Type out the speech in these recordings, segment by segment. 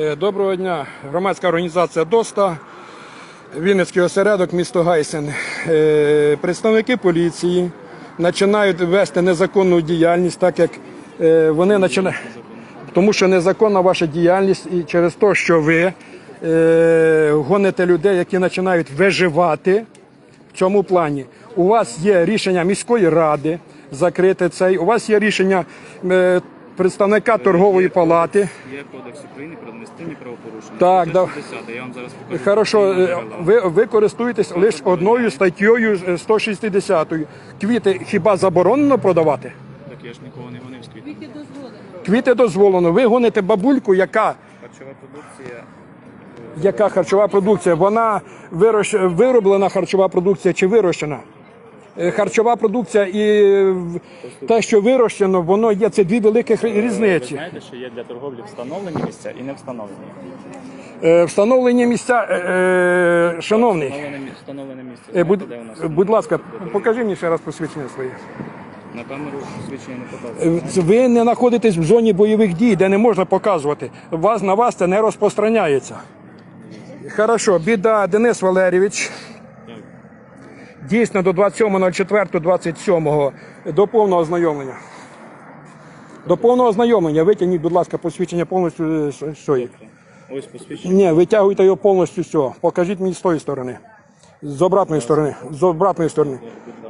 Е, Доброго дня. Громадська організація ДОСТА, Вінницький осередок, місто Гайсен. Е, Представники поліції починають вести незаконну діяльність, так як е, вони починають. Тому що незаконна ваша діяльність і через те, що ви гоните людей, які починають виживати в цьому плані. У вас є рішення міської ради закрити цей, у вас є рішення представника торгової палати. Є кодекс України про адміністративні правопорушення. Так, да. 160, я вам зараз покажу. Хорошо, е, ви, ви користуєтесь лише одною статтєю е, 160. Квіти хіба заборонено продавати? Так я ж нікого не гонив з квітами. Квіти дозволено. Ви гоните бабульку, яка, Харчова продукція. яка харчова продукція? Вона вирощ, вироблена харчова продукція чи вирощена? Е, Харчова продукція і е, те, що вирощено, воно є це дві великих Ви різниці. знаєте, що є для торговлі встановлені місця і не встановлені. Е, Встановлені місця, е, шановний, Встановлене, встановлене місце. Знаєте, будь, де у нас? будь ласка, покажи мені ще раз посвідчення своє. На камеру свідчення не показує. Е, Ви не знаходитесь в зоні бойових дій, де не можна показувати. Вас на вас це не розпространяється. Хорошо, біда Денис Валерійович. Дійсно до 27.04.27 до повного ознайомлення. До повного ознайомлення витягніть, будь ласка, посвідчення повністю е, що- що є. Ось посвідчення. Ні, витягуйте його повністю все. Покажіть мені з тої сторони. З обратної сторони. З обратної сторони.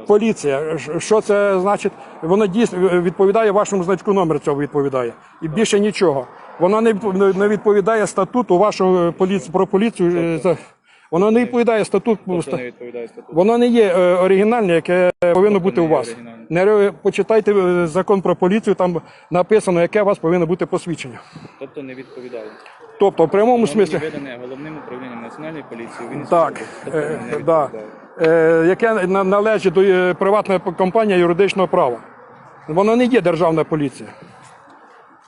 Поліція. Ш- Що це значить? Воно дійсно відповідає вашому значку номер цього відповідає. І більше нічого. Воно не відп- не відповідає статуту вашого поліції про поліцію. е, за- Воно не відповідає статуту. Тобто не відповідає статуту. Воно не є е, оригінальне, яке повинно бути у вас. Не ре- почитайте е, закон про поліцію, там написано, яке у вас повинно бути посвідчення. Тобто не відповідає. Тобто, в прямому смислі. видане головним управлінням національної поліції. Він Так, тобто е, не да. відповідає. е, яке на- належить до е, приватної компанії юридичного права. Воно не є державна поліція.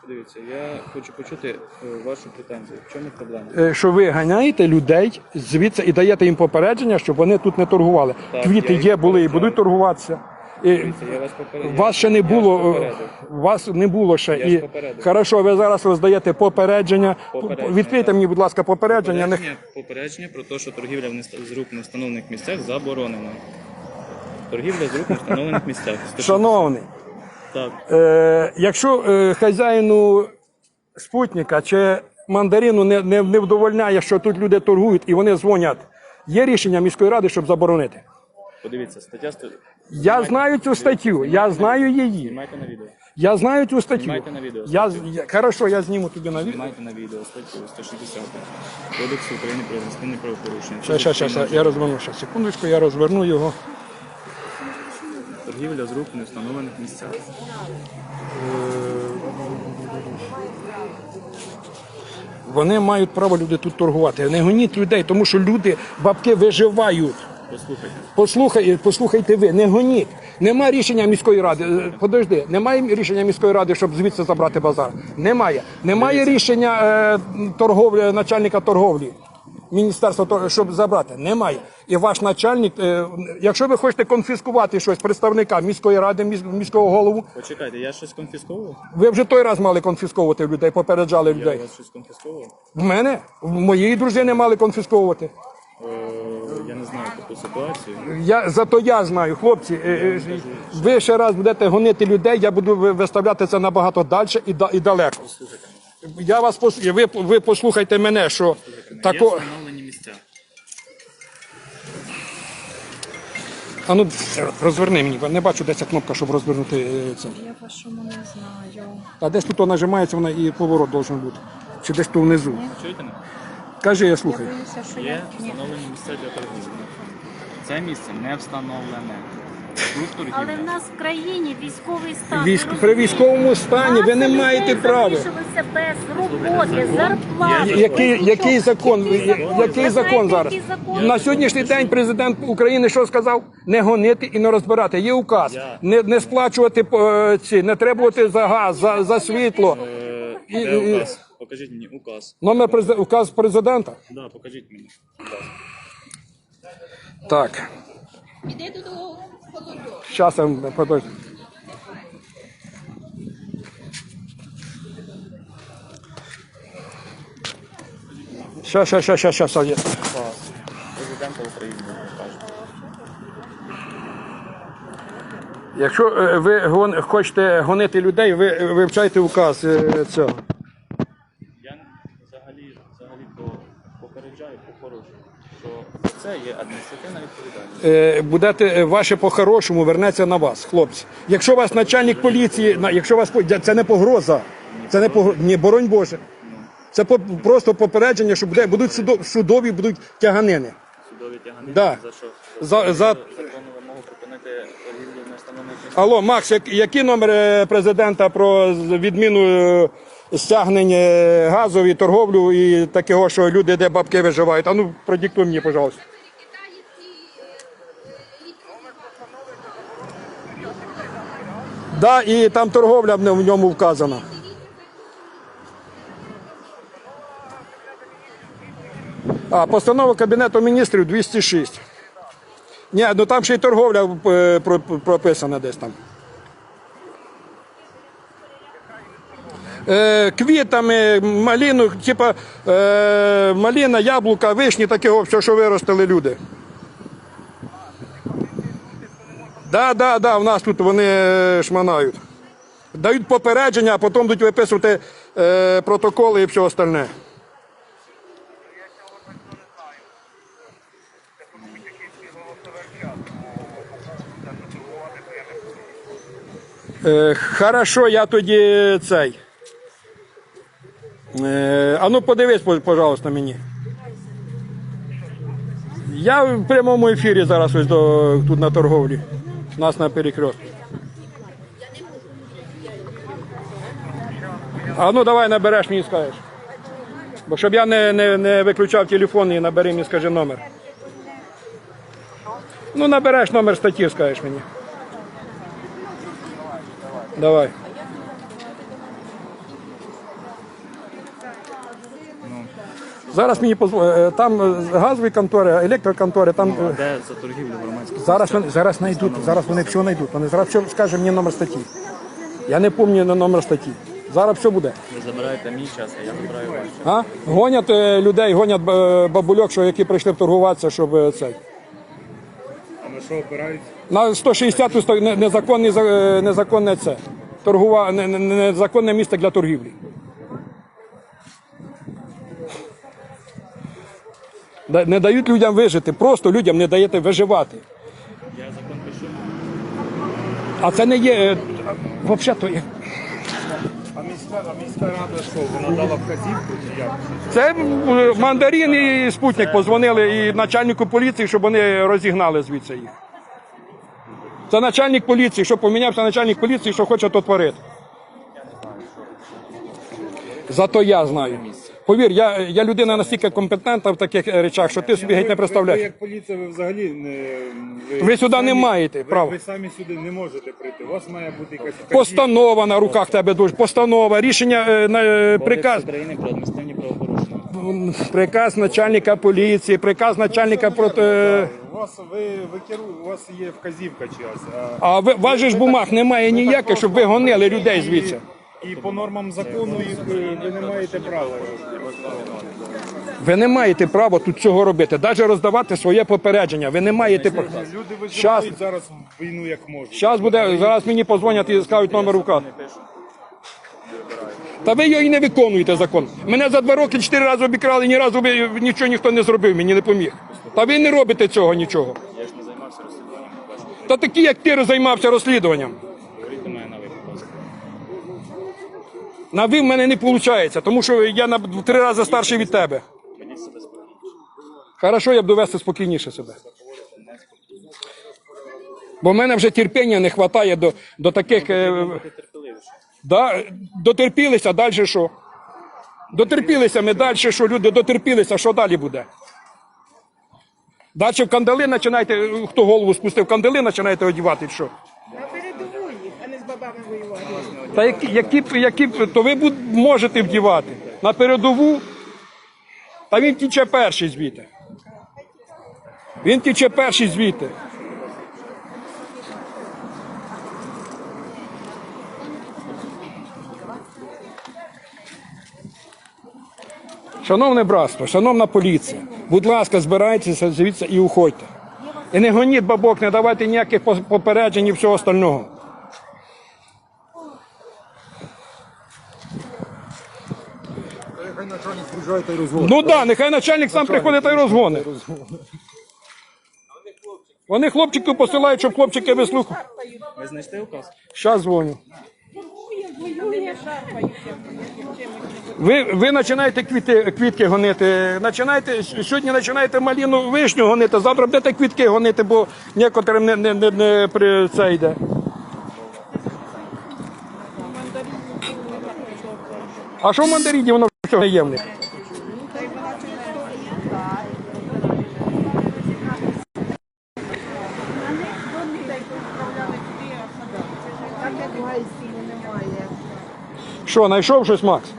Дивіться, я хочу почути е, вашу претензію. В чому проблема? Е, Що ви ганяєте людей звідси і даєте їм попередження, щоб вони тут не торгували. Так, Квіти є, були і будуть торгуватися. І Дивіться, я вас попередив. вас ще не було. е, попередив. Вас не було ще. Я І хорошо, ви зараз роздаєте попередження. Попередження, Відкрийте мені, будь ласка, попередження. Не- Попередження, попередження про те, що торгівля з рук на встановлених місцях заборонена. Торгівля з рук на встановлених місцях. Шановний, Так. Е, якщо е, хазяїну спутника чи мандарину не, не, не вдовольняє, що тут люди торгують і вони дзвонять, є рішення міської ради, щоб заборонити. Подивіться, стаття 100... Я знаю цю статтю, я знаю її. Знімайте на відео. Я знаю цю статтю. Знімайте на відео Я, я, хорошо, я зніму тобі на відео. Знімайте на відео статтю 160 Кодексу України про адміністративне правопорушення. Щас, щас, щас, я розверну, щас, секундочку, я розверну його. Торгівля з рук на встановлених місцях. Вони мають право люди тут торгувати. Не гоніть людей, тому що люди, бабки виживають. Послухайте. Послухай, послухайте ви, не гоніть. Нема рішення міської ради. Е, Подожди, немає рішення міської ради, щоб звідси забрати базар. Немає. Немає рішення е, торговлі, начальника торговлі. Міністерства щоб забрати. Немає. І ваш начальник, е, якщо ви хочете конфіскувати щось представника міської ради, міс- міського голову, Почекайте, я щось конфісковував? ви вже той раз мали конфісковувати людей, попереджали Я людей. вас щось конфісковував? В мене, в моєї дружини мали конфісковувати. Е, Я не знаю таку ситуацію. Я зато я знаю, хлопці. е, е, Ви ще раз будете гонити людей, я буду ви- виставляти це набагато далі і, і далеко. Я вас пос... ви, ви послухайте мене, що Є встановлені місця. А ну розверни мені, не бачу, де ця кнопка, щоб розвернути е, це. Я по-шому не знаю. А десь тут нажимається вона і поворот должен бути. Чи десь тут внизу. Чуєте мене? Кажи, я слухаю. Боюся, що Є я встановлені місця для торгівлі. Це місце не встановлене. Але в нас в країні військовий стан. Військ... ви При розумієте? військовому стані ви не маєте права. залишилося без роботи, зарплати. Який, який закон? Який закон? Який закон зараз? На сьогоднішній день президент України що сказав? Не гонити і не розбирати. Є указ. Не, не сплачувати е, ці, не требувати за газ, за, за світло. Е, І- Де і- указ? Покажіть мені указ. Номер презид- указ президента. Да, покажіть мені. Так. Зараз я подожди. Ща, ща, ща, ща, ща, ща. є. Президента України. Якщо е, ви гон- хочете гонити людей, ви е, вивчайте указ е, цього. Я взагалі, взагалі то попереджаю по-хорошому, що це є адміністративна відповідальність. Е, Будете е, ваше по-хорошому вернеться на вас, хлопці. Якщо вас начальник поліції, якщо вас це не погроза, це не погроза, ні, боронь Боже. Це просто попередження, що буде, будуть судо- судові будуть тяганини. Судові тяганини Да. за що? За- за- законну вимогу припинити торгівлю в нестановлених. Алло, Макс, як, який номер президента про відміну е, стягнень е, газу і торговлю і такого, що люди, де бабки виживають? А ну, продиктуй мені, пожалуйста. Да, і там торговля в ньому вказана. А, постанова Кабінету міністрів 206. Ні, ну там ще й торговля е, про- про- прописана десь там. Е, квітами, маліну, типа е, маліна, яблука, вишні, таке все, що виростили люди. Да, да, да, в нас тут вони е, шманають. Дають попередження, а потім будуть виписувати е, протоколи і все остальне. Е, хорошо, я тоді цей. Е, а ну подивись, пожалуйста, мені. Я в прямому ефірі зараз ось до, тут на торговлі. У нас на перекрестку. А ну давай набереш мені скажеш. Бо щоб я не, не, не виключав телефон і набери мені, скажи номер. Ну, набереш номер статті, скажеш мені. Давай. Зараз мені позв... е, там е, газові контори, електроконтори, там Ну, а е, де за торгівлю громадських? зараз вони зараз знайдуть, зараз вони все знайдуть. Вони зараз все скаже мені номер статті. Я не пам'ятаю на номер статті. Зараз все буде. Ви забираєте мій час, а я забираю ваш. А? Гонять е, людей, гонять е, бабульок, що які прийшли торгуватися, щоб е, цей. А на що опирають? На 160 сто- не- незаконний за- е, незаконне це. Торгува... не- не- не- Незаконне місце для торгівлі. Не дають людям вижити, просто людям не даєте виживати. Я закон пишу. А це не є. е, Взагалі, то є. А міська, а міська рада що? Вона дала вказівку чи як? Це е, мандарин і спутник позвонили і начальнику поліції, щоб вони розігнали звідси їх. Це начальник поліції, що помінявся начальник поліції, що хоче то творити. Зато я знаю. Повір, я, я людина настільки компетентна в таких е, речах, що ти собі геть не Ви, ви представляєш. як поліція, ви взагалі не... Ви сюди не маєте ви, права. Ви самі сюди не можете прийти. У вас має бути якась Постанова на руках тебе дуже. Постанова, рішення, е, на, е, приказ. України про адміністративні правопорушення. Приказ начальника поліції, приказ начальника проти. У вас ви, ви керу, у вас є вказівка чиясь. А, А ви, вас же ж бумаг немає ніяких, щоб ви гонили людей звідси. І по нормам закону їх ви не маєте права. Ви не маєте права тут цього робити, навіть роздавати своє попередження. Ви не маєте права. Люди Щас. зараз війну як можуть. Зараз буде, зараз мені позвонять і скажуть номер указ. Та ви його і не виконуєте закон. Мене за два роки чотири рази обікрали, ні разу ви, нічого ніхто не зробив, мені не поміг. Та ви не робите цього нічого. Я ж не займався розслідуванням. Та такі, як ти, займався розслідуванням. Говоріть до мене на ви, будь ласка. На ви в мене не виходить, тому що я на три рази старший від тебе. Хорошо, я б довести спокійніше себе. Бо в мене вже терпіння не вистачає до, до таких. Е, да, дотерпілися, далі що? Дотерпілися ми далі, що люди дотерпілися, що далі буде? Далі в кандали починаєте, хто голову спустив, кандали починаєте одягати, що? Та які, які, які, то ви можете вдівати на передову, та він тіче перший звідти. Він тіче перший звідти. Шановне братство, шановна поліція, будь ласка, збирайтеся звідси і уходьте. І не гоніть бабок, не давайте ніяких попереджень і всього остального. Хай начальник приїжджає та й розводить. Ну так, да, нехай начальник сам приходить та й розгони. Вони хлопчиків посилають, щоб хлопчики вислухали. Ви знайшли указ? Щас дзвоню. Ви, ви починаєте квіти, квітки гонити. Починаєте, сьогодні починаєте маліну вишню гонити, завтра будете квітки гонити, бо некоторим не, не, не, не при це йде. А що в мандарині воно всього є в них? Що, знайшов щось, Макс?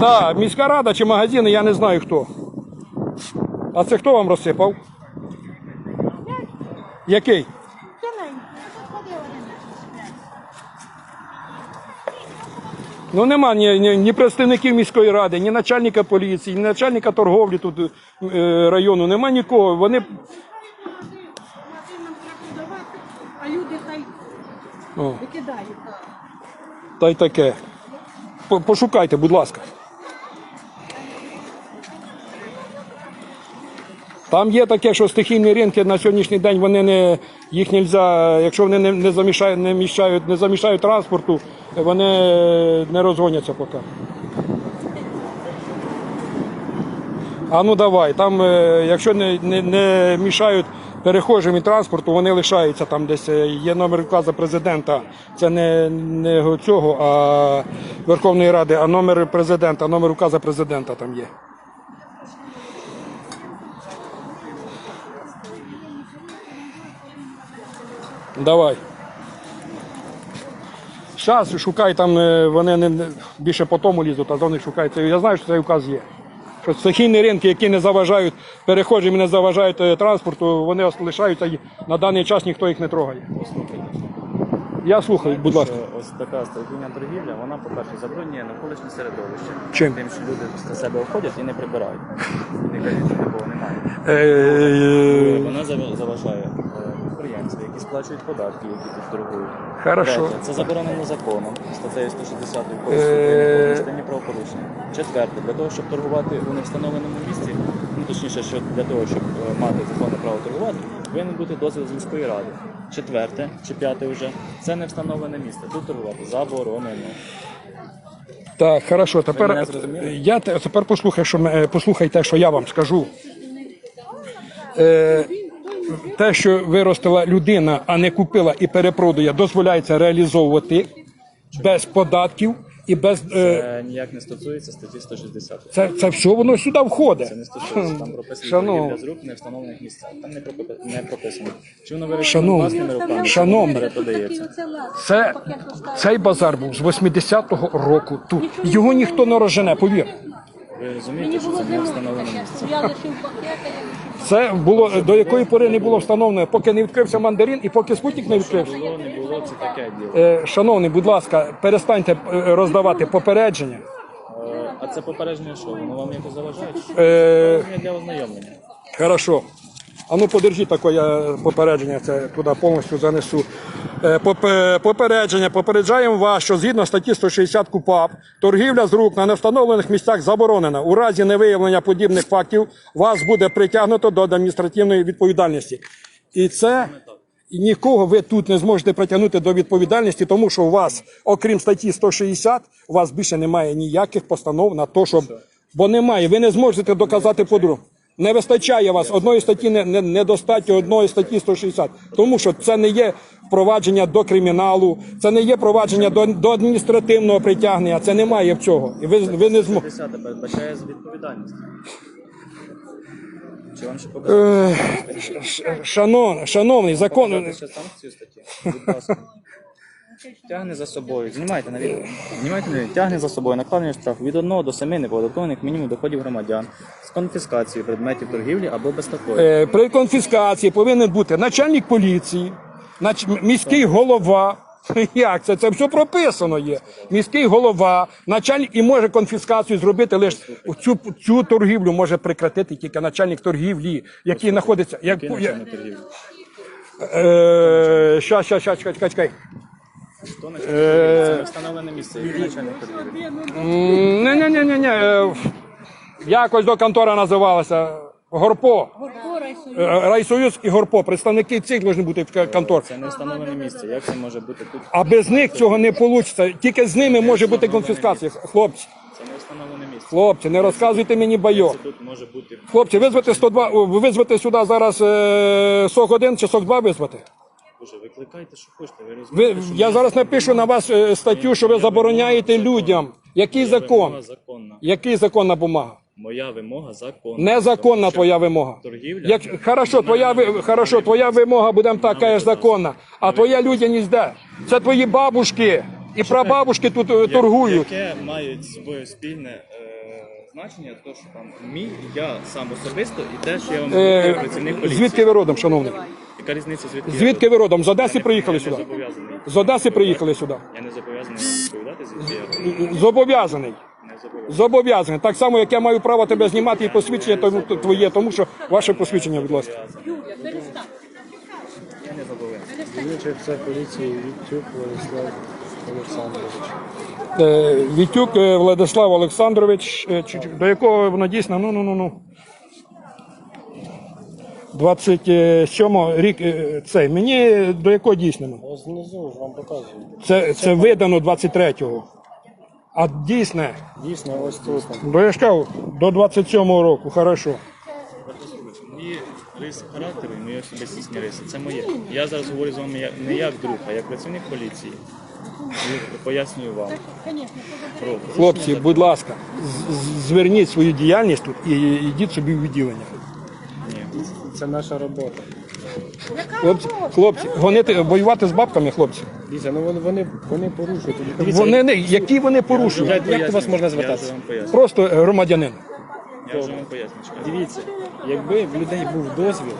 Так, міська рада чи магазини, я не знаю хто. А це хто вам розсипав? Який? Ну нема ні, ні, ні представників міської ради, ні начальника поліції, ні начальника торговлі тут е, району, нема нікого. Вони А люди хай о, викидають. та й таке. По- Пошукайте, будь ласка. Там є таке, що стихійні ринки на сьогоднішній день вони не їх нельзя, якщо вони не, не замішають, не міщають, не замішають транспорту, вони не розгоняться поки. А ну давай, там, е, якщо не, не, не мішають перехожим і транспорту, вони лишаються там десь. е, Є номер указу президента. Це не, не цього, а Верховної Ради, а номер президента, номер указу президента там є. Давай. Зараз шукай там, е, вони не, більше по тому лізуть, а за них шукай. Я знаю, що цей указ є. Стихійні ринки, які не заважають перехожим і не заважають е, транспорту, вони лишаються і на даний час ніхто їх не трогає. Я слухаю, будь ласка. Ось така стихійна торгівля, вона, по-перше, забруднює навколишнє середовище. Чим? Тим, що люди з себе виходять і не прибирають. І не кажуть, що такого немає. Е, Вона заважає е, підприємців, які сплачують податки, які тут торгують. Хорошо. Третє, це заборонено законом, статтею 160 Кодексу Е, України про адміністративні правопорушення. Четверте, для того, щоб торгувати у невстановленому місці, ну точніше, що для того, щоб е, мати законне право торгувати, повинен бути дозвіл з міської ради. Четверте чи п'яте вже це не встановлене місце. Тут торгувати заборонено. Так, хорошо. Тепер зрозуміли? я тепер послухай, що е, послухай те, що я вам скажу. Е, те, що виростила людина, а не купила і перепродує, дозволяється реалізовувати без податків і без. Е, Це ніяк не стосується статті 160. це, це все воно сюди входить. Це не стосується, там прописано торгівля з рук в невстановлених місцях. Там не, пропи- не прописано. Чи воно вирішено Шановний. власними руками, Шановний. перепродається. Це цей базар був з 80-го року тут. Його ніхто не розжене, повір. Ви розумієте, що це не встановлене місце? Я лишив пакети, Це було до якої пори не було встановлено, поки не відкрився мандарин і поки спутник не відкрився. Було, не було, це таке діло. Е, Шановний, будь ласка, перестаньте е, роздавати попередження. Е, А це попередження що? Воно вам якось заважає? Попередження для ознайомлення. Хорошо. А ну подержіть таке я попередження, це туди повністю занесу. Е, попе- Попередження. Попереджаємо вас, що згідно статті 160 КУПАП, торгівля з рук на невстановлених місцях заборонена. У разі невиявлення подібних фактів вас буде притягнуто до адміністративної відповідальності. І це нікого ви тут не зможете притягнути до відповідальності, тому що у вас, окрім статті 160, у вас більше немає ніяких постанов на те, щоб. Бо немає, ви не зможете доказати по-другому. Не вистачає вас одної статті, не, не, недостатньо одної статті 160. Тому що це не є впровадження до криміналу, це не є провадження до, до адміністративного притягнення, це немає в цього. І ви, ви не зможете. 10 передбачає відповідальність. Чи вам ще показати? Шанов, шановний, закон. Тягне за собою. Знімайте на відео. Знімайте на відео. Тягне за собою накладення штрафу від 1 до 7 неподаткованих мінімум доходів громадян з конфіскацією предметів торгівлі або без такої. Е, При конфіскації повинен бути начальник поліції, нач- міський голова Як це? Це все прописано є. Міський голова, начальник і може конфіскацію зробити лише цю, цю торгівлю може прекратити тільки начальник торгівлі, який знаходиться. Як, Який начальник торгівлі? е, щас, щас, чекай, чекай, чекай. Хто начальник торгівлі? Це не встановлене місце. Який начальник торгівлі? Ні, ні, ні, ні, ні. Якось до контора називалася. Горпо. Е, Райсоюз і Горпо. Представники цих повинні бути в к- контор. Це не встановлене місце. Як це може бути тут? А без них цього не вийде. Тільки з ними може бути конфіскація. Хлопці, Це не встановлене місце. хлопці, не розказуйте мені байок. Тут може бути. Хлопці, визвати 102, о, визвати сюди зараз е, сок 1 чи сок 2 визвати? Боже, викликайте, що хочете. Ви Ви, розумієте, що я зараз напишу на вас е, статтю, що ви забороняєте людям. Який моя закон? законна. Який законна бумага? Моя вимога законна. Незаконна Тому що твоя вимога. Торгівля. Як хорошо, твоя ви- хорошо, твоя вимога буде така ж законна, а твоя людяність де? Це твої бабушки і прабабушки тут е, торгують. Яке мають з собою спільне значення, то що там мій, я сам особисто і те, що я вам Е, говорю, працівник поліції. Звідки ви родом, шановний? Яка різниця звідки? я Звідки ви родом? З Одеси родом? приїхали я не сюди? зобов'язаний. З Одеси приїхали сюди. Я не зобов'язаний вам відповідати, звідки я родом. Зобов'язаний. Не зобов'язаний. Зобов'язаний. Так само, як я маю право тебе знімати і посвідчення тому, твоє, тому що ваше посвідчення, будь ласка. Я не зобов'язаний. Це поліції Віктюк Владислав Олександрович. Е, Вітюк е, Владислав Олександрович, е, до якого воно дійсно, ну, ну, ну, ну. 27 рік цей. Мені до якого дійснено? Ось знизу ж вам показую. Це, це видано 23-го. А дійсне, Дійсно, ось тут. бо я ж кажу, до 27-го року, хорошо. Мої риси характеру і мої особистісні риси. Це моє. Я зараз говорю з вами не як друг, а як працівник поліції. Пояснюю вам. Хлопці, будь ласка, зверніть свою діяльність тут і йдіть собі в відділення. Ні. Це наша робота. Хлопці, хлопці, гонити, воювати з бабками, хлопці. Дивіться, ну вони, вони, вони порушують. Дивіться, Вони не, які вони Я порушують? як вас пояснюю. можна Я звертатися? вже вам поясню. Просто е, громадянин. Я вже вам поясню. Дивіться, якби в людей був дозвіл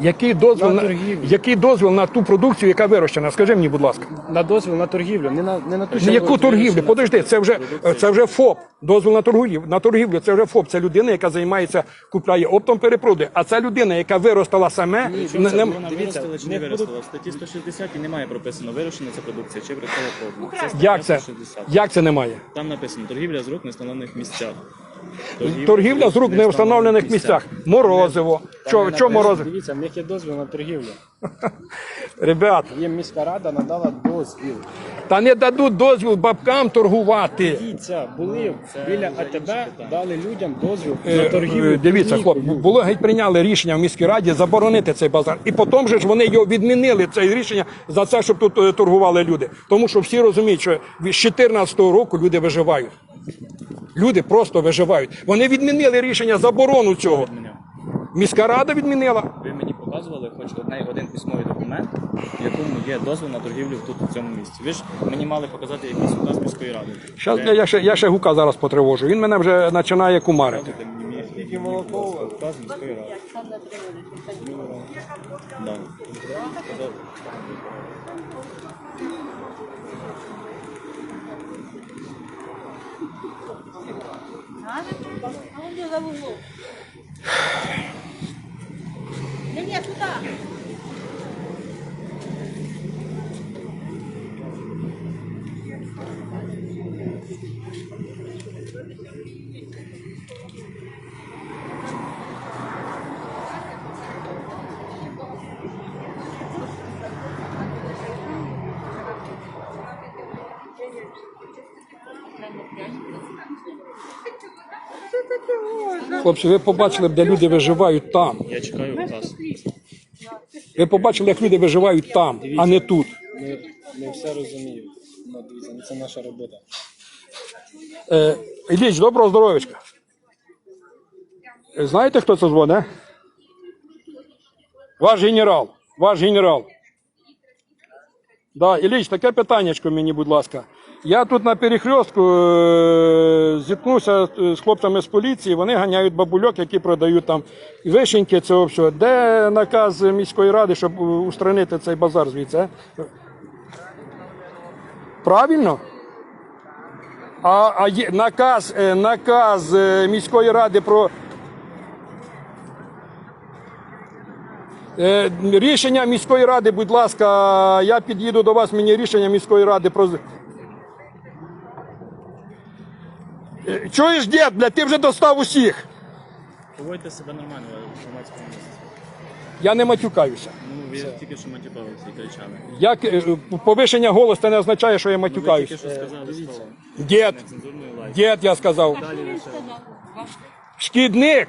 Який дозвіл На на, торгівлю. який дозвіл на ту продукцію, яка вирощена? Скажи мені, будь ласка. на дозвіл на торгівлю, не на, не на ту, На що яку торгівлю? Подожди, це вже це вже ФОП. Дозвіл на торгівлю. На торгівлю це вже ФОП. Це людина, яка займається, купляє оптом перепродає. А це людина, яка виростала саме. Чому не- це не- вона дивіться, виростила чи не виростила? В статті 160 і немає прописано вирощена ця продукція чи брехова продукція. Як це? 160. Як це немає? Там написано торгівля з рук в нестановлених місцях. Торгівля з рук в невстановлених місцях. Морозиво. Що, що морозиво? Дивіться, в них є дозвіл на торгівлю. Ребят, Є міська рада надала дозвіл. та не дадуть дозвіл бабкам торгувати. Дивіться, були біля АТБ, дали людям дозвіл Е, на е, торгівлю. Дивіться, хлоп, було геть прийняли рішення в міській раді заборонити цей базар. І потім же ж вони його відмінили, це рішення за це, щоб тут е, торгували люди. Тому що всі розуміють, що з 2014 року люди виживають. Люди просто виживають. Вони відмінили рішення заборону цього. Міська рада відмінила. Ви мені показували хоч одне, один письмовий документ, в якому є дозвіл на торгівлю тут у цьому місці. Ви ж мені мали показати якийсь указ міської ради. Щас Ви я, я, ще, я ще гука зараз потривожу. Він мене вже починає кумарити. показуєте мені мій- мій указ міської ради. Да. Сказав. Хлопці, ви побачили б, де люди виживають там. Я чекаю указ. Ви побачили, як люди виживають там, а не тут. Ми, ми все розуміємо. Ну, дивіться, ну, це наша робота. Е, Ілліч, доброго здоров'ячка. Е, Знаєте, хто це дзвонить? е? Ваш генерал. Ваш генерал. Да, Ілліч, таке питаннячко мені, будь ласка. Я тут на перехрестку е, зіткнувся е, з хлопцями з поліції, вони ганяють бабульок, які продають там вишеньки, це все. Де наказ міської ради, щоб устранити цей базар звідси? е? Правильно? А, а є наказ, наказ міської ради про Рішення міської ради, будь ласка, я під'їду до вас, мені рішення міської ради про. з- Е, Чуєш, дід, блядь, ти вже достав усіх. Поводьте себе нормально в громадському місці. Я не матюкаюся. Ну, ви тільки що матюкалися і кричали. Як е, повишення голосу це не означає, що я Ви тільки матюкаюся. що сказали слово. Дід, дід, я сказав. Шкідник.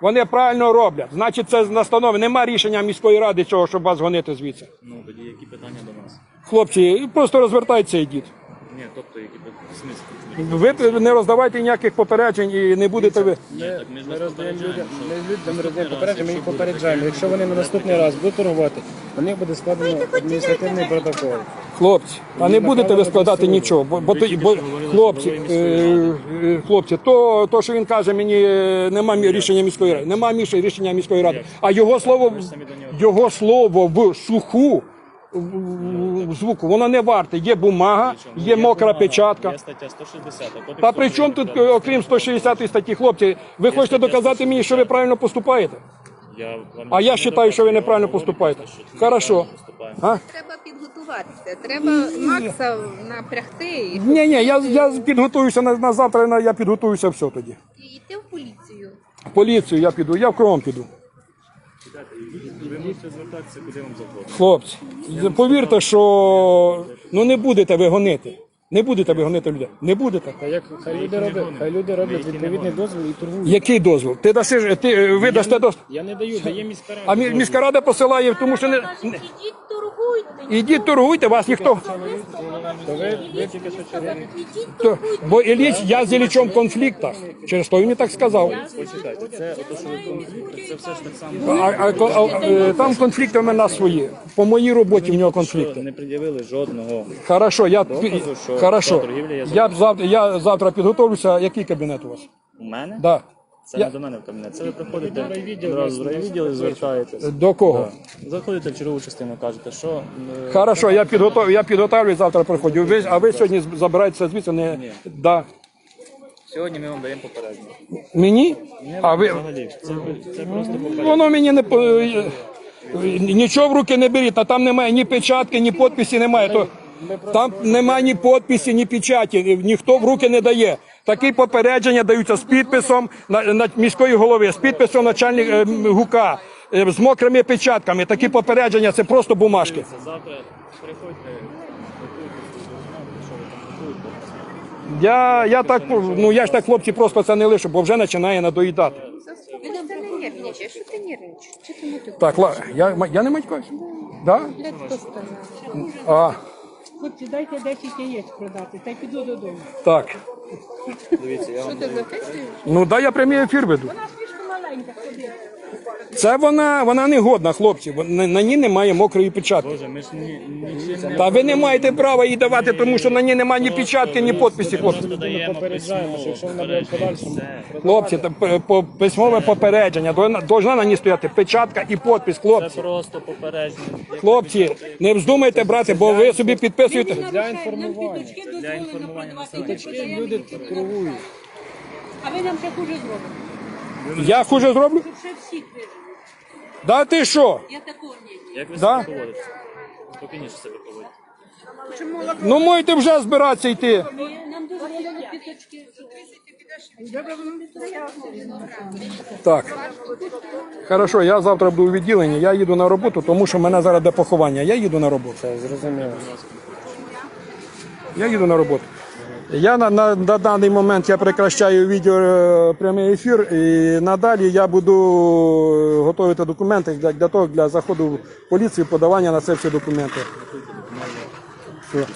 Вони правильно роблять. Значить, це настанови. Нема рішення міської ради цього, щоб вас гонити звідси. Ну, тоді які питання до нас? Хлопці, просто розвертайтеся і йдіть. Ні, тобто, які смислі? Ви не роздавайте ніяких попереджень і не будете ви. Ні, так ми ж Ми вас роздаємо людям, попереджаємо, ми людям роздаємо попередження, ми їх попереджаємо. Якщо вони на наступний раз будуть торгувати, на них буде складено адміністративний протокол. Хлопці, а не будете ви складати нічого, бо, бо, то- бо хлопці, е, е, хлопці, то, то, що він каже, мені е, нема мі- рішення міської ради, нема між- рішення міської ради. А його слово, в- його слово в суху звуку, воно не варте. Є бумага, є мокра печатка. Є стаття 160. Кодексу Та при чому тут, України окрім 160 статті, хлопці, ви хочете доказати мені, що ви правильно поступаєте? Я вам А я не вважаю, що ви неправильно говорю поступаєте. Хорошо. неправильно поступаємо. А? Треба підготуватися. Треба Макса напрягти і, Ні, ні, я, я підготуюся на, на завтра, на- я підготуюся все тоді. і йти в поліцію. В поліцію я піду, я в кром піду. Ви можете звертатися, куди вам завгодно. Хлопці, повірте, що ну не будете ви гонити. Не будете ви гонити людей. Не будете. Та як хай люди роблять, хай люди роблять відповідний дозвіл і торгують. Який дозвіл? Ти даси, ти ви дасте дозвіл. Я не даю, дає міська рада. А мі- міська рада посилає, тому що не. Кажуть, ідіть торгуйте. Ідіть торгуйте, вас ніхто. То ви, ви тільки що через... Ідіть То- торгуйте. Бо Ілліч, я з Іллічом в конфліктах. Через то він і так сказав. Почекайте, це ото, що ви конфлікти, це все ж так само. А, а, ко- а, е, там конфлікти в мене свої. По моїй роботі в нього конфлікти. не пред'явили жодного. Хорошо, я, Доказу, що хорошо. та торгівля Я, б завтра, я завтра підготовлюся. Який кабінет у вас? У мене? Да. Це Я- не до мене в кабінет. Це ви приходите одразу в райвідділ і звертаєтесь. До кого? Заходите в чергову частину, кажете, що е, Хорошо, я підготовлю, я підготовлю завтра приходжу. Ви, а ви сьогодні з- забираєтеся звідси не Ні. да. сьогодні ми вам даємо попередження. Мені? А ви Взагалі, це, це просто попередження. воно мені не по- е, нічого в руки не беріть, а там немає ні печатки, ні підписі немає. То там немає ні підписі, ні печаті, ніхто в руки не дає. Такі попередження даються з підписом на, на міської голови, з підписом начальника е, гука, е, з мокрими печатками. Такі попередження це просто бумажки. Завтра приходьте. Я, я так, ну я ж так, хлопці, просто це не лишу, бо вже починає надоїдати. Ти не нервничаєш, що ти нервничаєш? Чи ти не? Так, ла, я, я не матькаюсь? Да? Блядь, хто сказав? А, Хлопці, дайте 10 яєць продати, та й піду додому. так. Дивіться, я Що вам? Ну дай я прямий ефір веду. Вона слишком маленька, ходи. Це вона, вона не годна, хлопці. На, на ній немає мокрої печатки. Боже, ми ж ні, нічим не Та ви не маєте права її давати, тому що на ній немає ні печатки, ні підписі, хлопці. просто даємо попереджаємо, що якщо вона буде в подальшому Хлопці, та п- по- письмове попередження. Должна- Должна на ній стояти печатка і підпис, Це хлопці. просто попередження. Хлопці, не вздумайте брати, бо ви собі підписуєте. для інформування. Нам квіточки дозволено інформування продавати, ми продаємо. А ви нам ще хуже зробите. Я хуже зроблю? Ще всіх вижили. Да ти що? Я такого не Як ви Да? себе поводите? Спокійніше себе поводите. Ну можете вже збиратися йти. Нам дозволено квіточки. Так. Хорошо, я завтра буду у відділенні, я їду на роботу, тому що в мене зараз де поховання. Я їду на роботу. Це зрозуміло. Я їду на роботу. Я на, на, на даний момент я прекращаю відео е, прямий ефір і надалі я буду готувати документи для, для того для заходу в поліцію, подавання на це всі документи. Все.